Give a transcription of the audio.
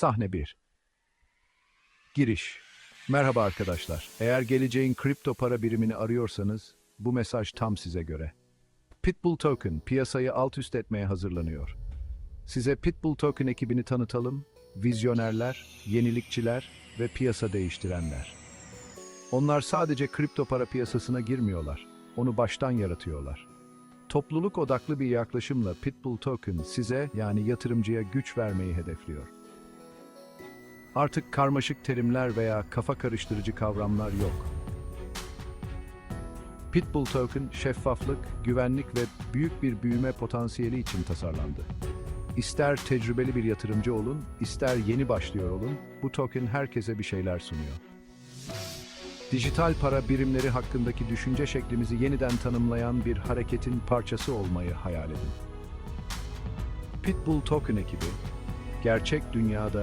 Sahne 1. Giriş. Merhaba arkadaşlar. Eğer geleceğin kripto para birimini arıyorsanız bu mesaj tam size göre. Pitbull Token piyasayı alt üst etmeye hazırlanıyor. Size Pitbull Token ekibini tanıtalım. Vizyonerler, yenilikçiler ve piyasa değiştirenler. Onlar sadece kripto para piyasasına girmiyorlar. Onu baştan yaratıyorlar. Topluluk odaklı bir yaklaşımla Pitbull Token size yani yatırımcıya güç vermeyi hedefliyor. Artık karmaşık terimler veya kafa karıştırıcı kavramlar yok. Pitbull Token şeffaflık, güvenlik ve büyük bir büyüme potansiyeli için tasarlandı. İster tecrübeli bir yatırımcı olun, ister yeni başlıyor olun, bu token herkese bir şeyler sunuyor. Dijital para birimleri hakkındaki düşünce şeklimizi yeniden tanımlayan bir hareketin parçası olmayı hayal edin. Pitbull Token ekibi, gerçek dünyada